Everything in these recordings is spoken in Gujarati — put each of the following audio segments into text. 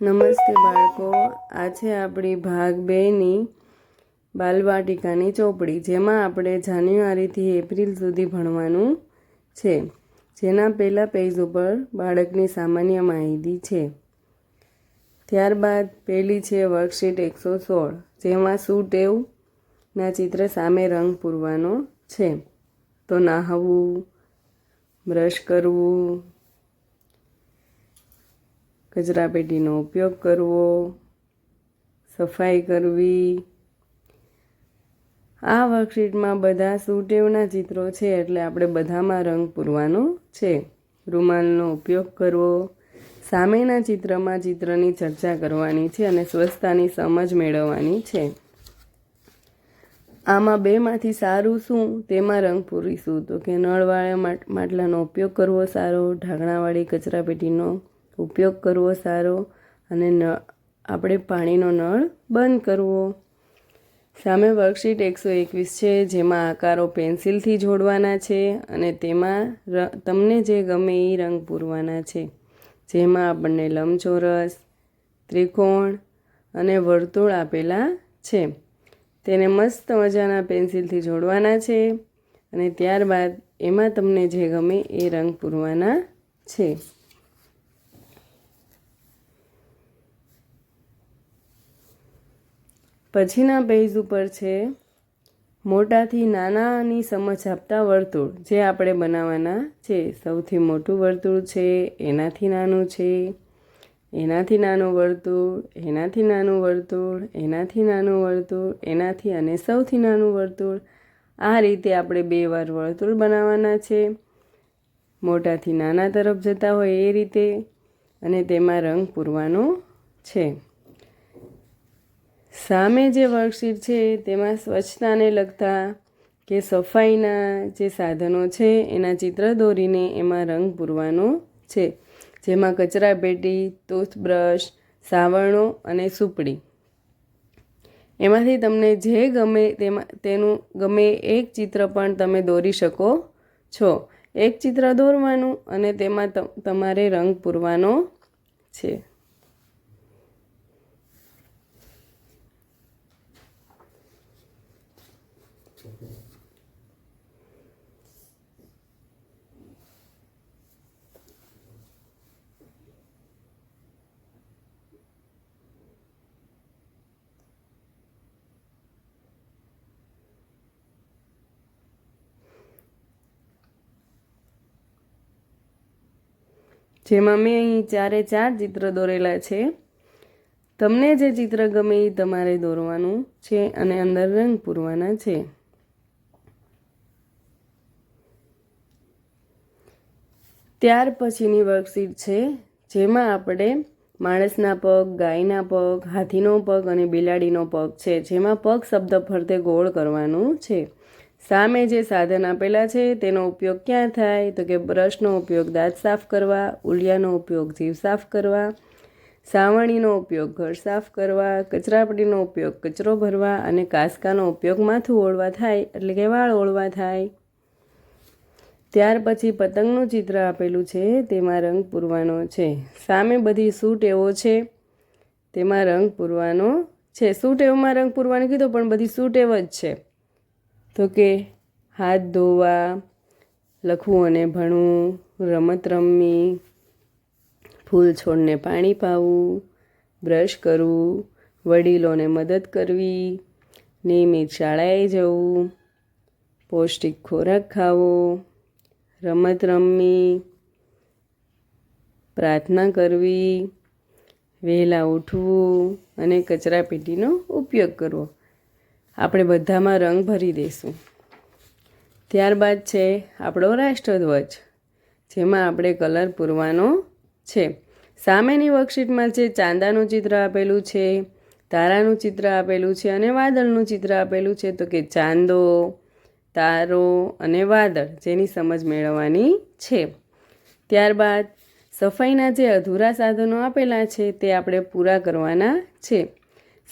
નમસ્તે બાળકો. આ છે આપણી ભાગ બેની બાલવાટિકાની ચોપડી, જેમાં આપણે જાન્યુઆરીથી એપ્રિલ સુધી ભણવાનું છે. જેના પહેલાં પેજ ઉપર બાળકની સામાન્ય માહિતી છે. ત્યારબાદ પહેલી છે વર્કશીટ એકસો સોળ, જેમાં શું ટેવના ચિત્ર સામે રંગ પૂરવાનો છે. તો નાહવું, બ્રશ કરવું કચરાપેટીનો ઉપયોગ કરવો, સફાઈ કરવી. આ વર્કશીટમાં બધા સુટેવના ચિત્રો છે એટલે આપણે બધામાં રંગ પૂરવાનો છે. રૂમાલનો ઉપયોગ કરવો, સામેના ચિત્રમાં ચિત્રની ચર્ચા કરવાની છે અને સ્વચ્છતાની સમજ મેળવવાની છે. આમાં બેમાંથી સારું શું, તેમાં રંગ પૂરીશું. તો કે નળવાળા માટલાનો ઉપયોગ કરવો સારો, ઢાંકણાવાળી કચરાપેટીનો ઉપયોગ કરવો સારો અને ન, આપણે પાણીનો નળ બંધ કરવો. સામે વર્કશીટ એકસો એકવીસ છે, જેમાં આકારો પેન્સિલથી જોડવાના છે અને તેમાં તમને જે ગમે એ રંગ પૂરવાના છે. જેમાં આપણને લંબચોરસ, ત્રિકોણ અને વર્તુળ આપેલા છે. તેને મસ્ત મજાના પેન્સિલથી જોડવાના છે અને ત્યારબાદ એમાં તમને જે ગમે એ રંગ પૂરવાના છે. પછીના પેજ ઉપર છે, મોટાથી નાનાની સમજ આપતા વર્તુળ, જે આપણે બનાવવાના છે. સૌથી મોટું વર્તુળ છે, એનાથી નાનું છે, એનાથી નાનું વર્તુળ, એનાથી નાનું વર્તુળ, એનાથી નાનું વર્તુળ, એનાથી અને સૌથી નાનું વર્તુળ. આ રીતે આપણે બે વાર વર્તુળ બનાવવાના છે. મોટાથી નાના તરફ જતા હોય એ રીતે, અને તેમાં રંગ પૂરવાનો છે. સામે જે વર્કશીટ છે, તેમાં સ્વચ્છતાને લગતા કે સફાઈના જે સાધનો છે, એના ચિત્ર દોરીને એમાં રંગ પૂરવાનો છે. જેમાં કચરાપેટી ટૂથબ્રશ, સાવરણો અને સુપડી. એમાંથી તમને જે ગમે તેમાં, તેનું ગમે એક ચિત્ર પણ તમે દોરી શકો છો. એક ચિત્ર દોરવાનું અને તેમાં તમારે રંગ પૂરવાનો છે. જેમાં મેં અહીં ચારે ચાર ચિત્ર દોરેલા છે. તમને જે ચિત્ર ગમે એ તમારે દોરવાનું છે અને અંદર રંગ પૂરવાના છે. ત્યાર પછીની વર્કશીટ છે, જેમાં આપણે માણસના પગ, ગાયના પગ, હાથીનો પગ અને બિલાડીનો પગ છે, જેમાં પગ શબ્દ ફરતે ગોળ કરવાનું છે. સામે જે સાધન આપેલા છે, તેનો ઉપયોગ ક્યાં થાય? તો કે બ્રશનો ઉપયોગ દાંત સાફ કરવા, ઉલિયાનો ઉપયોગ જીવ સાફ કરવા, સાવણીનો ઉપયોગ ઘર સાફ કરવા, કચરાપટીનો ઉપયોગ કચરો ભરવા અને કાસકાનો ઉપયોગ માથું ઓળવા થાય, એટલે કે વાળ ઓળવા થાય. ત્યાર પછી પતંગનું ચિત્ર આપેલું છે, તેમાં રંગ પૂરવાનો છે. સામે બધી સૂટ એવો છે, તેમાં રંગ પૂરવાનો છે. સૂટ એવમાં રંગ પૂરવાનું કીધું, પણ બધી સૂટ એવ જ છે. તો કે હાથ ધોવા, લખવું અને ભણવું, રમત રમવી, ફૂલ છોડને પાણી પાવું, બ્રશ કરવું, વડીલોને મદદ કરવી, નિયમિત શાળાએ જવું, પૌષ્ટિક ખોરાક ખાવો, રમત રમવી, પ્રાર્થના કરવી, વહેલા ઉઠવું અને કચરાપેટીનો ઉપયોગ કરવો. આપણે બધામાં રંગ ભરી દઈશું ત્યારબાદ છે આપણો રાષ્ટ્રધ્વજ, જેમાં આપણે કલર પૂરવાનો છે. સામેની વર્કશીટમાં જે ચાંદાનું ચિત્ર આપેલું છે, તારાનું ચિત્ર આપેલું છે અને વાદળનું ચિત્ર આપેલું છે, તો કે ચાંદો, તારો અને વાદળ, જેની સમજ મેળવવાની છે. ત્યારબાદ સફાઈના જે અધૂરા સાધનો આપેલા છે, તે આપણે પૂરા કરવાના છે.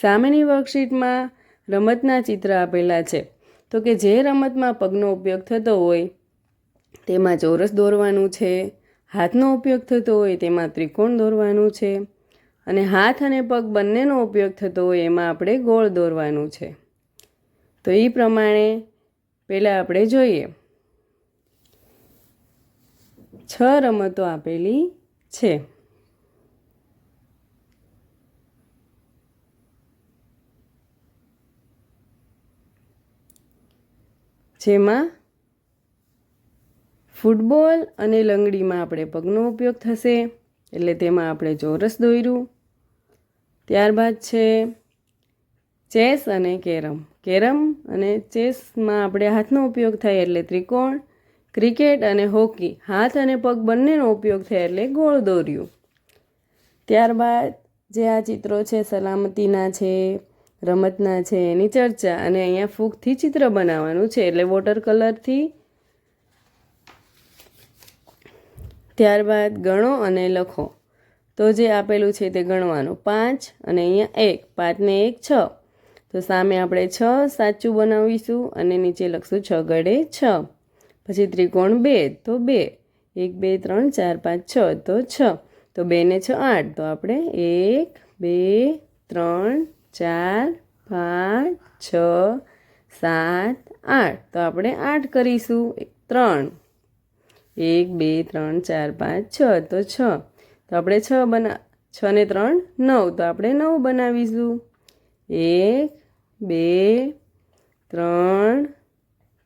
સામેની વર્કશીટમાં રમતના ચિત્ર આપેલા છે. તો કે જે રમતમાં પગનો ઉપયોગ થતો હોય, તેમાં ચોરસ દોરવાનું છે. હાથનો ઉપયોગ થતો હોય, તેમાં ત્રિકોણ દોરવાનું છે. અને હાથ અને પગ બંનેનો ઉપયોગ થતો હોય, એમાં આપણે ગોળ દોરવાનું છે. તો એ પ્રમાણે પહેલાં આપણે જોઈએ. છ રમતો આપેલી છે. જેમાં ફૂટબોલ અને લંગડીમાં આપણે પગનો ઉપયોગ થશે, એટલે તેમાં આપણે ચોરસ દોર્યું. ત્યારબાદ છે ચેસ અને કેરમ. કેરમ અને ચેસમાં આપણે હાથનો ઉપયોગ થાય એટલે ત્રિકોણ, ક્રિકેટ અને હોકી. હાથ અને પગ બંનેનો ઉપયોગ થાય એટલે ગોળ દોર્યું. ત્યારબાદ જે આ ચિત્રો છે, સલામતીના છે રમતના છે, એની ચર્ચા અને અહીંયા ફૂગથી ચિત્ર બનાવવાનું છે, એટલે વોટર કલરથી. ત્યારબાદ ગણો અને લખો. તો જે આપેલું છે તે ગણવાનું. પાંચ અને અહીંયા એક. પાંચને એક, છ. તો સામે આપણે છ સાચું બનાવીશું અને નીચે લખશું છ ગળે છ. પછી ત્રિકોણ બે, તો બે. એક, બે, ત્રણ, ચાર, પાંચ, છ, તો છ. તો બે ને છ, આઠ. તો આપણે એક, બે, ત્રણ ચાર, પાંચ, છ, સાત, આઠ. તો આપણે આઠ કરીશું. ત્રણ. એક, બે, ત્રણ, ચાર, પાંચ, છ. તો છ. તો આપણે છ બના, છ ને ત્રણ, નવ. તો આપણે નવ બનાવીશું. એક, બે, ત્રણ,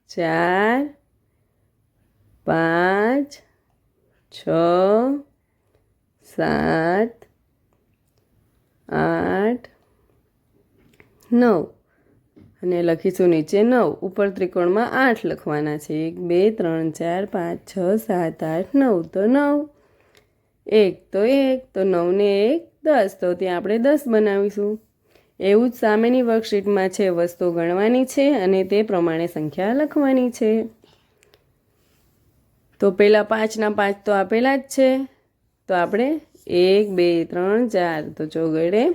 ચાર, પાંચ, છ, સાત આઠ નવ. અને લખીશું નીચે નવ. ઉપર ત્રિકોણમાં આઠ લખવાના છે. એક, બે, ત્રણ, ચાર, પાંચ, છ, સાત, આઠ, નવ. તો નવ. એક, તો એક. તો નવને એક, દસ. તો ત્યાં આપણે દસ બનાવીશું. એવું જ સામેની વર્કશીટમાં છે વસ્તુ ગણવાની છે અને તે પ્રમાણે સંખ્યા લખવાની છે. તો પહેલાં પાંચના પાંચ તો આપેલા જ છે. તો આપણે એક, બે, ત્રણ, ચાર. તો ચોગડે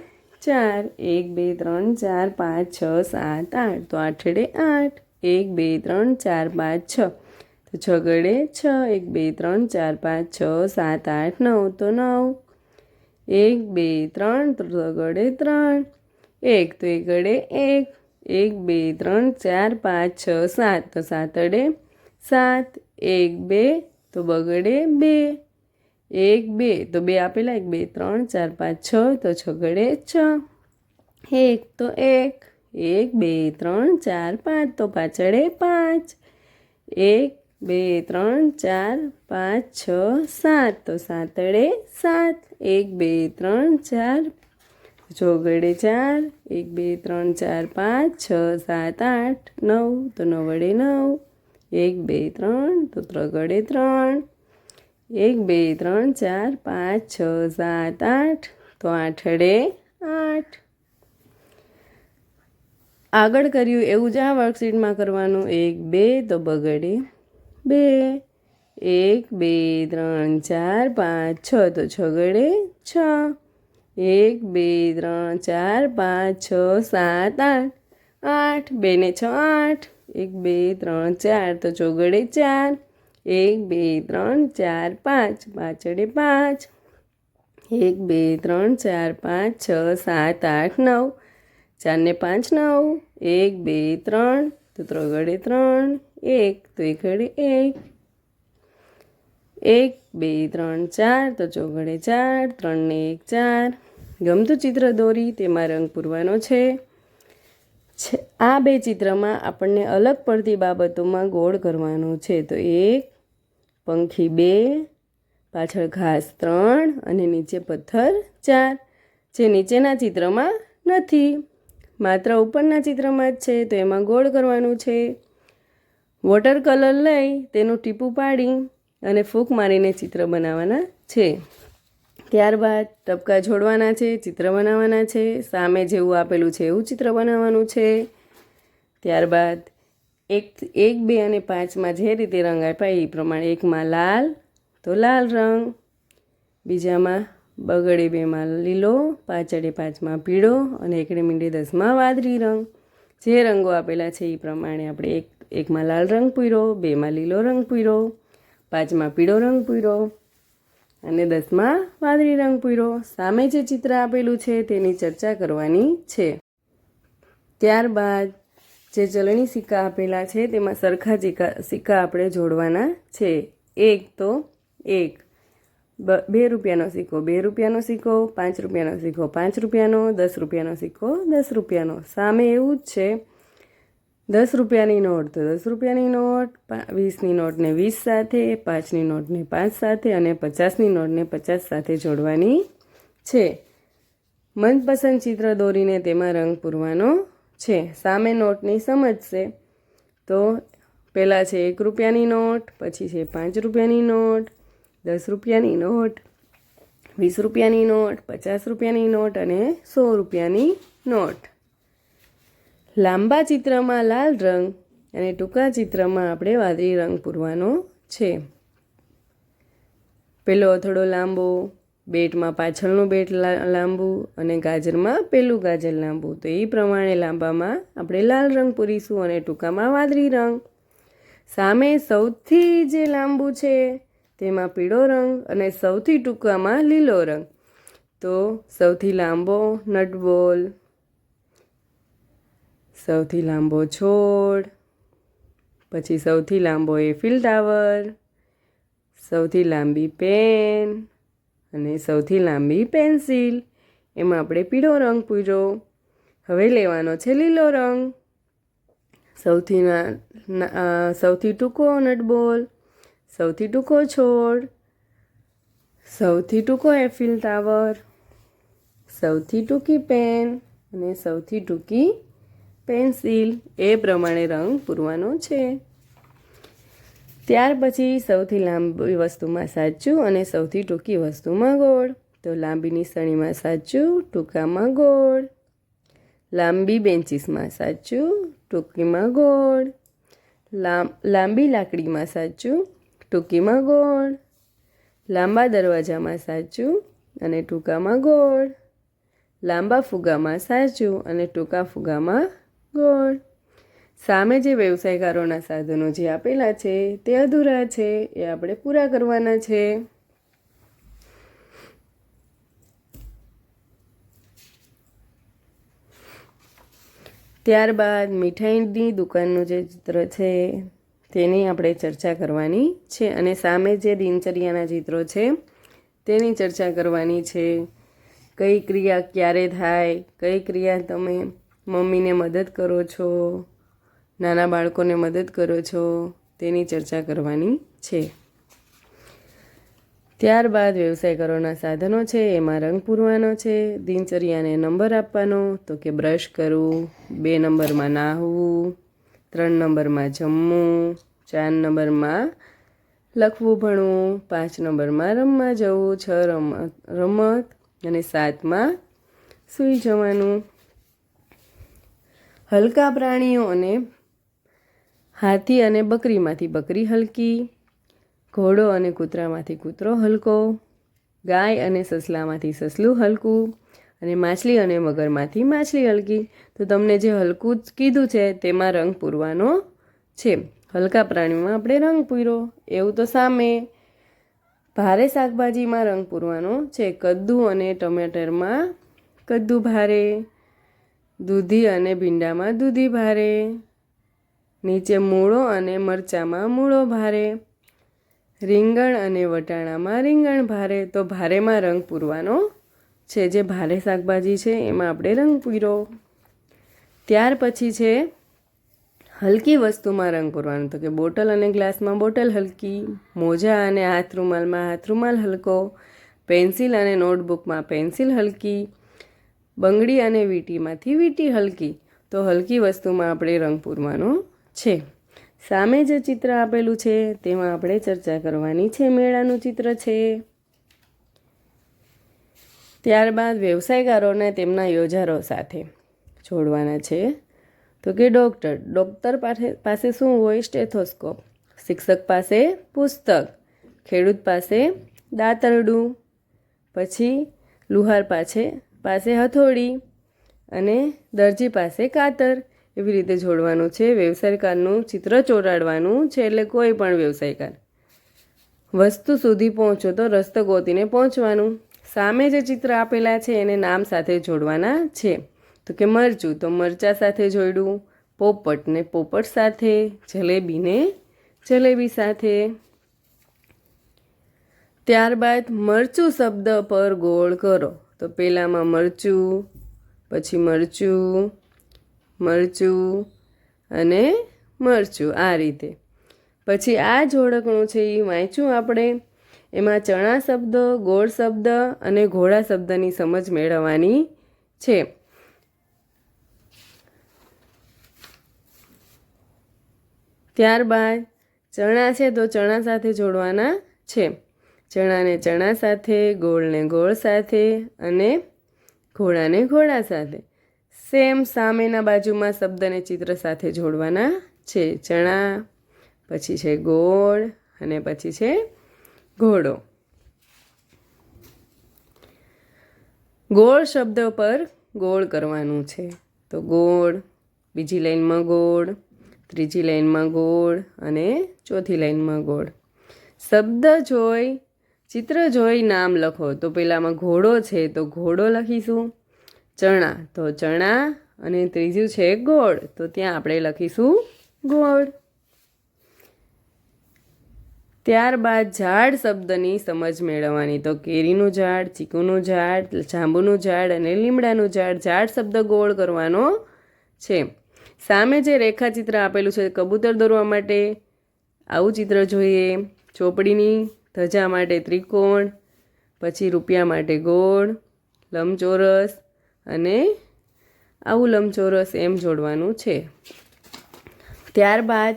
ચાર, એક, બે, ત્રણ, ચાર, પાંચ, છ, સાત, આઠ, તો આઠડે આઠ, એક, બે, ત્રણ, ચાર, પાંચ, છ, તો છગડે છ, એક, બે, ત્રણ, ચાર, પાંચ, છ, સાત, આઠ, નવ, તો નવ, એક, બે, ત્રણ, તો ત્રણ, એક, તો એક ગળે એક એક, બે, ત્રણ, ચાર, પાંચ, છ, સાત, તો સાતડે સાત, એક, બે, તો બગડે બે એક, બે, તો બે આપેલા, એક, બે, ત્રણ, ચાર, પાંચ, છ, તો છગડે છ. એક, તો એક એક, બે, ત્રણ, ચાર, પાંચ, તો પાછળે પાંચ. એક, બે, ત્રણ, ચાર, પાંચ, છ, સાત, તો સાતડે સાત. એક, બે, ત્રણ, ચાર ચોગડે ચાર. એક, બે, ત્રણ, ચાર, પાંચ, છ, સાત, આઠ, નવ, તો નવડે નવ. એક, બે, ત્રણ, તો ત્રગડે ત્રણ. એક, બે, ત્રણ, ચાર, પાંચ, છ, સાત, આઠ. તો આઠડે આઠ. આગળ કર્યું એવું જ આ વર્કશીટમાં કરવાનું. એક, બે, તો બગડે બે. એક, બે, ત્રણ, ચાર, પાંચ, છ, તો છગડે છ. એક, બે, ત્રણ, ચાર, પાંચ, છ, સાત, આઠ. આઠ, બે ને છ, આઠ. એક, બે, ત્રણ, ચાર, તો ચોગડે ચાર. એક, બે, ત્રણ, ચાર, પાંચ, પાછળે પાંચ. એક, બે, ત્રણ, ચાર, પાંચ, છ, સાત, આઠ, નવ. ચારને પાંચ, નવ. એક, બે, ત્રણ. તો ત્રગડે ત્રણ. એક, તો એકડે એક. એક, બે, ત્રણ, ચાર. તો ચોગડે ચાર. ત્રણને એક, ચાર. ગમતું ચિત્ર દોરી, તેમાં રંગ પૂરવાનો છે, આ બે ચિત્રમાં આપણને અલગ પડતી બાબતોમાં ગોળ કરવાનો છે. તો એક પંખી બે, પાછળ ઘાસ ત્રણ અને નીચે પથ્થર ચાર, જે નીચેના ચિત્રમાં નથી. માત્ર ઉપરના ચિત્રમાં જ છે, તો એમાં ગોળ કરવાનું છે. વોટર કલર લઈ તેનું ટીપું પાડી અને ફૂંક મારીને ચિત્ર બનાવવાના છે. ત્યારબાદ ટપકા જોડવાના છે, ચિત્ર બનાવવાના છે, સામે જેવું આપેલું છે એવું ચિત્ર બનાવવાનું છે. ત્યારબાદ એક એક, બે અને પાંચમાં જે રીતે રંગ આપ્યા એ પ્રમાણે એકમાં લાલ, તો લાલ રંગ. બીજામાં બગડે બેમાં લીલો, પાછળે પાંચમાં પીળો અને એકડે મીંડે દસમાં વાદળી રંગ. જે રંગો આપેલા છે એ પ્રમાણે આપણે એક, એકમાં લાલ રંગ પૂર્યો, બેમાં લીલો રંગ પૂર્યો, પાંચમાં પીળો રંગ પૂર્યો અને દસમાં વાદળી રંગ પૂર્યો. સામે જે ચિત્ર આપેલું છે તેની ચર્ચા કરવાની છે. ત્યારબાદ જે ચલણી સિક્કા આપેલા છે, તેમાં સરખા સિક્કા સિક્કા આપણે જોડવાના છે. એક તો એક. બ- રૂપિયાનો સિક્કો, બે રૂપિયાનો સિક્કો, પાંચ રૂપિયાનો સિક્કો, પાંચ રૂપિયાનો, દસ રૂપિયાનો સિક્કો, દસ રૂપિયાનો. સામે એવું જ છે. દસ રૂપિયાની નોટ, તો દસ રૂપિયાની નોટ વીસની નોટને વીસ સાથે, પાંચની નોટને પાંચ સાથે અને પચાસની નોટને પચાસ સાથે જોડવાની છે. મનપસંદ ચિત્ર દોરીને તેમાં રંગ પૂરવાનો છે, સામે નોટની સમજશે તો પહેલાં છે એક રૂપિયાની નોટ, પછી છે પાંચ રૂપિયાની નોટ, દસ રૂપિયાની નોટ, વીસ રૂપિયાની નોટ, પચાસ રૂપિયાની નોટ અને સો રૂપિયાની નોટ. લાંબા ચિત્રમાં લાલ રંગ અને ટૂંકા ચિત્રમાં આપણે વાદળી રંગ પૂરવાનો છે. પેલો અથડો લાંબો બેટમાં પાછળનું બેટ લાંબુ અને ગાજરમાં પેલું ગાજર લાંબુ. તો એ પ્રમાણે લાંબામાં આપણે લાલ રંગ પૂરીશું અને ટૂંકામાં વાદળી રંગ. સામે સૌથી જે લાંબુ છે તેમાં પીળો રંગ અને સૌથી ટૂંકામાં લીલો રંગ. તો સૌથી લાંબો નટબોલ, સૌથી લાંબો છોડ, પછી સૌથી લાંબો એફિલ ટાવર, સૌથી લાંબી પેન અને સૌથી લાંબી પેન્સિલ. એમાં આપણે પીળો રંગ પૂર્યો હવે લેવાનો છે લીલો રંગ. સૌથી સૌથી ટૂંકો નટબોલ સૌથી ટૂંકો છોડ. સૌથી ટૂંકો એફિલ ટાવર. સૌથી ટૂંકી પેન અને સૌથી ટૂંકી પેન્સિલ. એ પ્રમાણે રંગ પૂરવાનો છે. ત્યાર પછી સૌથી લાંબી વસ્તુમાં સાચું અને સૌથી ટૂંકી વસ્તુમાં ગોળ. તો લાંબી સણીમાં સાચું, ટૂંકામાં ગોળ. લાંબી બેન્ચીસમાં સાચું, ટૂંકીમાં ગોળ. લાંબ લાંબી લાકડીમાં સાચું, ટૂંકીમાં ગોળ. લાંબા દરવાજામાં સાચું અને ટૂંકામાં ગોળ. લાંબા ફુગામાં સાચું અને ટૂંકા ફુગામાં ગોળ. સામે જે વ્યવસાયકારોના સાધનો જે આપેલા છે, તે અધૂરા છે, એ આપણે પૂરા કરવાના છે. ત્યારબાદ મીઠાઈની દુકાનનું જે ચિત્ર છે, તેની આપણે ચર્ચા કરવાની છે અને સામે જે દિનચર્યાના ચિત્રો છે, તેની ચર્ચા કરવાની છે. કઈ ક્રિયા ક્યારે થાય, કઈ ક્રિયા તમે મમ્મીને મદદ કરો છો નાના બાળકોને મદદ કરો છો તેની ચર્ચા કરવાની છે. ત્યારબાદ વ્યવસાય કરવાના સાધનો છે, એમાં રંગ પૂરવાનો છે, દિનચર્યાને નંબર આપવાનો, તો કે બ્રશ કરવું, બે નંબરમાં નાહવું, ત્રણ નંબરમાં જમવું, ચાર નંબરમાં લખવું, ભણવું, પાંચ નંબરમાં રમવા જવું, છ રમત રમત અને સાતમાં સૂઈ જવાનું. હલકા પ્રાણીઓ અને હાથી અને બકરીમાંથી બકરી હલકી, ઘોડો અને કૂતરામાંથી કૂતરો હલકો, ગાય અને સસલામાંથી સસલું હલકું અને માછલી અને મગરમાંથી માછલી હલકી. તો તમને જે હલકું કીધું છે તેમાં રંગ પૂરવાનો છે. હલકા પ્રાણીમાં આપણે રંગ પૂર્યો. એવું તો સામે ભારે શાકભાજીમાં રંગ પૂરવાનો છે. કદ્દુ અને ટમેટરમાં કદ્દુ ભારે, દૂધી અને ભીંડામાં દૂધી ભારે. નીચે મૂળો અને મરચાંમાં મૂળો ભારે. રીંગણ અને વટાણામાં રીંગણ ભારે. તો ભારેમાં રંગ પૂરવાનો છે જે ભારે શાકભાજી છે, એમાં આપણે રંગ પૂરો. ત્યાર પછી છે હલકી વસ્તુમાં રંગ પૂરવાનો. તો કે બોટલ અને ગ્લાસમાં બોટલ હલકી, મોજા અને હાથ રૂમાલમાં હાથ રૂમાલ હલકો, પેન્સિલ અને નોટબુકમાં પેન્સિલ હલકી, બંગડી અને વીંટીમાંથી વીંટી હલકી. તો હલકી વસ્તુમાં આપણે રંગ પૂરવાનો છે. સામે જે ચિત્ર આપેલું છે, તેમાં આપણે ચર્ચા કરવાની છે. મેળાનું ચિત્ર છે. ત્યારબાદ વ્યવસાયકારોને તેમના યોજારો સાથે જોડવાના છે. તો કે ડૉક્ટર ડૉક્ટર પાસે પાસે શું હોય? સ્ટેથોસ્કોપ. શિક્ષક પાસે પુસ્તક. ખેડૂત પાસે દાતરડું. પછી લુહાર પાસે પાસે હથોડી. અને દરજી પાસે કાતર. એવી રીતે જોડવાનું છે. વ્યવસાયકારનું ચિત્ર ચોરાડવાનું છે એટલે કોઈ પણ વ્યવસાયકાર. વસ્તુ સુધી પહોંચો તો રસ્તો ગોતીને પહોંચવાનું. સામે જે ચિત્ર આપેલા છે એને નામ સાથે જોડવાના છે. તો કે મરચું, તો મરચા સાથે જોડ્યું પોપટને પોપટ સાથે, જલેબીને જલેબી સાથે. ત્યારબાદ મરચું શબ્દ પર ગોળ કરો. તો પહેલાંમાં મરચું, પછી મરચું મરચું અને મરચું આ રીતે. પછી આ જોડકણું છે એ વાંચ્યું આપણે? એમાં ચણા શબ્દ, ગોળ શબ્દ અને ઘોડા શબ્દની સમજ મેળવવાની છે. ત્યારબાદ ચણા છે તો ચણા સાથે જોડવાના છે. ચણાને ચણા સાથે, ગોળને ગોળ સાથે અને ઘોડાને ઘોડા સાથે. સેમ સામેના બાજુમાં શબ્દને ચિત્ર સાથે જોડવાના છે. ચણા, પછી છે ગોળ અને પછી છે ઘોડો. ગોળ શબ્દ પર ગોળ કરવાનું છે. તો ગોળ, બીજી લાઈનમાં ગોળ, ત્રીજી લાઈનમાં ગોળ અને ચોથી લાઈનમાં ગોળ. શબ્દ જોઈ, ચિત્ર જોઈ નામ લખો. તો પેલામાં ઘોડો છે. તો ઘોડો લખીશું. ચણા. તો ચણા અને ત્રીજું છે ગોળ. તો ત્યાં આપણે લખીશું ગોળ. ત્યારબાદ ઝાડ શબ્દની સમજ મેળવવાની. તો કેરીનું ઝાડ, ચીકુનું ઝાડ, જાંબુનું ઝાડ અને લીમડાનું ઝાડ. ઝાડ શબ્દ ગોળ કરવાનો છે. સામે જે રેખાચિત્ર આપેલું છે કબૂતર દોરવા માટે, આવું ચિત્ર જોઈએ. ચોપડીની ધજા માટે ત્રિકોણ, પછી રૂપિયા માટે ગોળ, લંબચોરસ અને આવું લંબચોરસ એમ જોડવાનું છે. ત્યારબાદ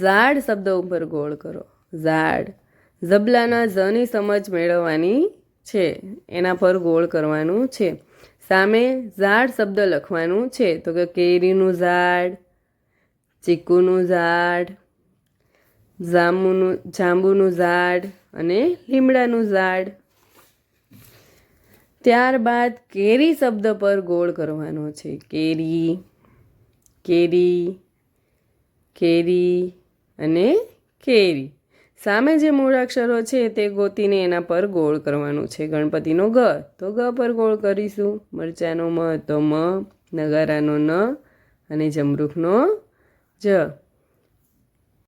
ઝાડ શબ્દ ઉપર ગોળ કરો. ઝાડ. ઝબલાના ઝની સમજ મેળવવાની છે. એના પર ગોળ કરવાનું છે. સામે ઝાડ શબ્દ લખવાનું છે. તો કે કેરીનું ઝાડ, ચીકુનું ઝાડ, જાંબુનું જાંબુનું ઝાડ અને લીમડાનું ઝાડ. ત્યારબાદ કેરી શબ્દ પર ગોળ કરવાનો છે. કેરી કેરી કેરી અને કેરી. સામે જે મૂળાક્ષરો છે તે ગોતીને એના પર ગોળ કરવાનું છે. ગણપતિનો ગ તો ગ પર ગોળ કરીશું. મરચાનો મ, તો મ. નગારાનો ન અને જમરૂખનો જ.